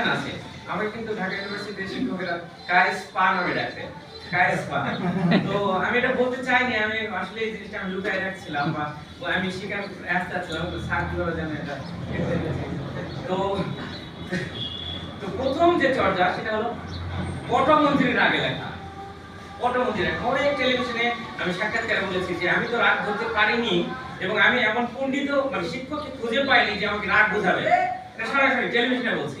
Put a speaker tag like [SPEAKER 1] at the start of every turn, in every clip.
[SPEAKER 1] প্রতিষ্ঠান আছে। আমার কিন্তু ঢাকা ইউনিভার্সিটির শিক্ষকেরা কায়েস পা নামে ডাকে। কায়েস পা তো আমি এটা বলতে চাইনি, আমি আসলে এই জিনিসটা আমি লুকাই রাখছিলাম বা আমি স্বীকার আসতে চাচ্ছিলাম তো স্যার কীভাবে জানে এটা? তো তো প্রথম যে চর্চা, সেটা হলো পটমন্ত্রীর আগে লেখা। পটমন্ত্রীর অনেক টেলিভিশনে আমি সাক্ষাৎকারে বলেছি যে আমি তো রাগ ধরতে পারিনি এবং আমি এমন পণ্ডিত মানে শিক্ষককে খুঁজে পাইনি যে আমাকে রাগ বোঝাবে। সরাসরি টেলিভিশনে বলছি।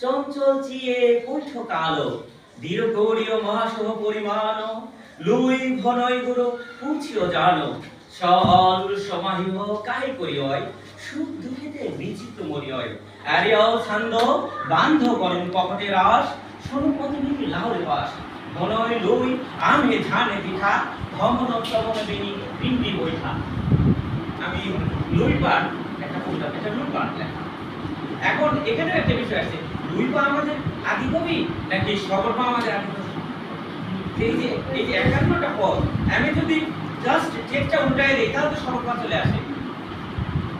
[SPEAKER 1] চঞ্চল চিয়ে কৈঠ কালো দৃঢ় গৌরীয় মহাসহ পরিমাণ। লুই ঘনই গুরু পুছিও জানো। সল সমাহিহ করি হয় সুখ দুঃখিতে বিচিত্র মরি হয় আরিয়াও ছান্দ বান্ধ করেন কপটে রাস। শোনো পদমি লাউরে বাস। ঘনই লুই আমে ধানে পিঠা। ধমন চমন বিনি পিন্ডি বৈঠা। আমি লুইপান একটা কবিতা, এটা লুইপান লেখা। এখন এখানে একটা বিষয় আছে। লুইপা আমাদের আদি কবি নাকি সগর্ভা আমাদের আদি এই যে এই যে একান্নটা পদ, আমি যদি জাস্ট টেকটা উল্টাই দিই, তাহলে তো সগর্ভা চলে আসে।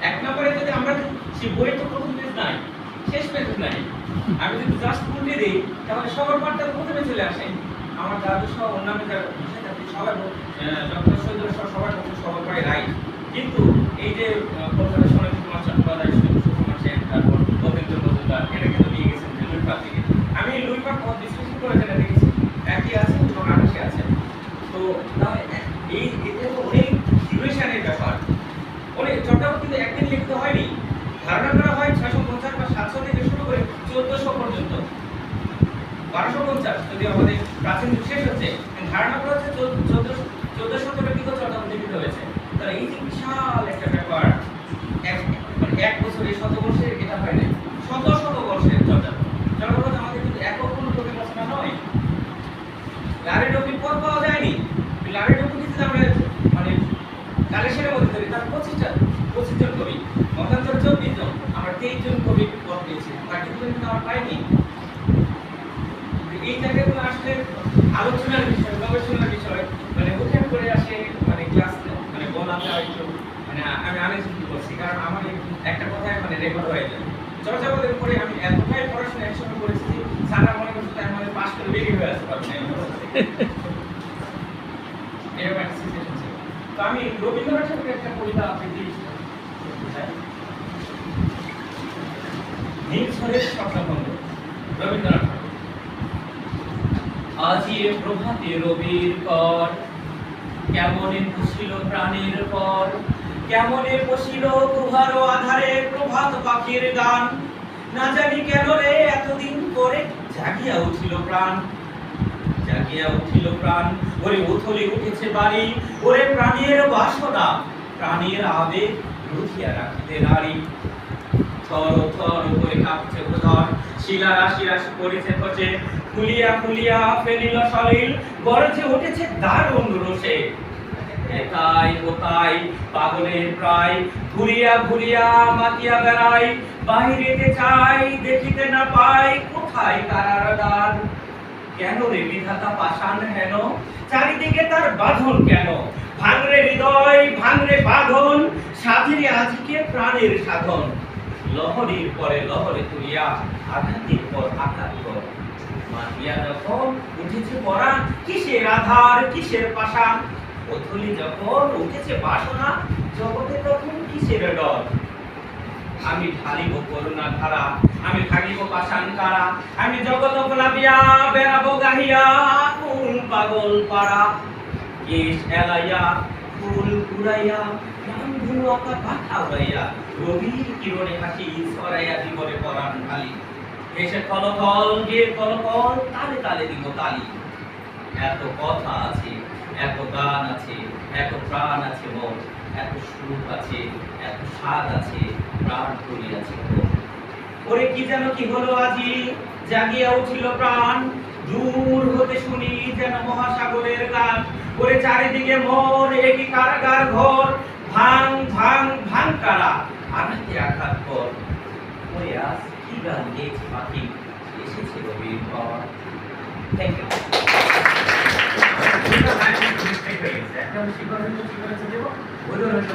[SPEAKER 1] এক নম্বরে যদি আমরা সেই বইয়ের তো প্রথম পেজ নাই, শেষ পেজ নাই, আমি যদি জাস্ট উল্টে দিই, তাহলে সগর্ভাটা প্রথমে চলে আসে। আমার দাদু সহ অন্যান্য যারা সবাই ডক্টর সহ সবার মধ্যে সগর্ভাই রাইট কিন্তু এই যে কলকাতা সমিতি কুমার চট্টোপাধ্যায় সুকুমার সেন তারপর গোবিন্দ মজুমদার এটা কিন্তু নিয়ে গেছেন যে লুইপাক থেকে আমি লুইপাক পথ বিশ্লেষণ করে যেটা দেখেছি একই আছে এবং আকাশে আছে তো তাহলে এই এতে তো অনেক ডিউরেশনের ব্যাপার অনেক চট্টগ্রাম কিন্তু একদিন লিখতে হয়নি ধারণা করা হয় ছয়শো পঞ্চাশ বা সাতশো থেকে শুরু করে চোদ্দশো পর্যন্ত বারোশো পঞ্চাশ যদি আমাদের প্রাচীন শেষ হচ্ছে ধারণা করা হচ্ছে চোদ্দ কিন্তু চট্টগ্রাম লিখিত হয়েছে তাহলে এই যে বিশাল একটা ব্যাপার, এক মানে এক বছরে শত বর্ষের এটা হয় না শত শত বর্ষের চট্টগ্রাম চট্টগ্রাম আমাদের কিন্তু একক কোনো কবি রচনা নয়। লারে ডবি পদ পাওয়া যায়নি। লারে ডবি যদি আমরা মানে কালেকশনের মধ্যে ধরি তার পঁচিশটা পঁচিশ জন কবি। মতান্তর চব্বিশ জন। আমরা তেইশ জন কবি পদ পেয়েছি। বাকি কিন্তু আমরা পাইনি। এই আসলে আলোচনার বিষয় বিষয় মানে আসে মানে মানে মানে আমি একটা কথায় মানে হয়ে আমি এতটাই পড়াশোনা হয়ে। তো আমি রবীন্দ্রনাথ একটা কবিতা স্বপ্নভঙ্গ রবীন্দ্রনাথ আজি এ প্রভাতে রবির কর কেমনে পুষিল প্রাণের পর? কেমনে পশিল প্রভার আধারে প্রভাত পাখির গান? না জানি কেন রে, এতদিন পরে জাগিয়া উঠিল প্রাণ। জাগিয়া উঠিল প্রাণ। ওরে উথলে উঠেছে বাড়ি, ওরে প্রাণের বাসনা। প্রাণের আবেগ রুধিয়া রাখিতে নারী। থর থর করে কাঁপছে উদর শিলা রাশি রাশি করেছে খোঁজে ফুলিয়া ফুলিয়া ফেলিল সলিল গরজে উঠেছে দারুণ রোষে। একাই কোথায় পাগলের প্রায়। ঘুরিয়া ঘুরিয়া মাতিয়া বেড়াই, বাহিরেতে চাই, দেখিতে না পাই, কোথায় কারার দ্বার? কেন রে বিধাতা পাষাণ হেন? চারিদিকে তার বাঁধন কেন? ভাঙরে হৃদয়, ভাঙরে বাঁধন সাথীরে আজকে প্রাণের সাধন। লহরীর পরে লহরে তুলিয়া আঘাতের পর আঘাত কর। মাতিয়া যখন উঠেছে পড়া, কিসের আধার, কিসের পাষাণ? অথলি যখন উঠেছে বাসনা, জগতে তখন কিসের ডর? আমি ঢালিব করুণা ধারা, আমি ভাগিব পাষাণ কারা? আমি জগত গোলাপিয়া, বেড়াবো গাহিয়া, কোন পাগল পাড়া? কেশ এলাইয়া ফুল কুড়াইয়া নাম ধনু আঁকা পাখা উড়াইয়া রবির কিরণে হাসি ছড়াইয়া জীবনে পরাণ ঢালি। এসে কলকল গিয়ে কলকল তালে তালে দিব তালি। এত কথা আছে, এত গান আছে, এত প্রাণ আছে মন, এত সুখ আছে, এত স্বাদ আছে, প্রাণ করি আছে। ওরে কি যেন কি হলো আজি, জাগিয়া উঠিল প্রাণ, দূর হতে শুনি যেন মহাসাগরের গান। করে চারিদিকে মন একই কারাগার ঘর। ভাং ভাং ভাং কারা? আঘাতে আঘাত কর। ওই আজ কি গান গেয়েছে পাখি এসেছে রবির পর থ্যাংক ইউ
[SPEAKER 2] একটা শিক্ষক কি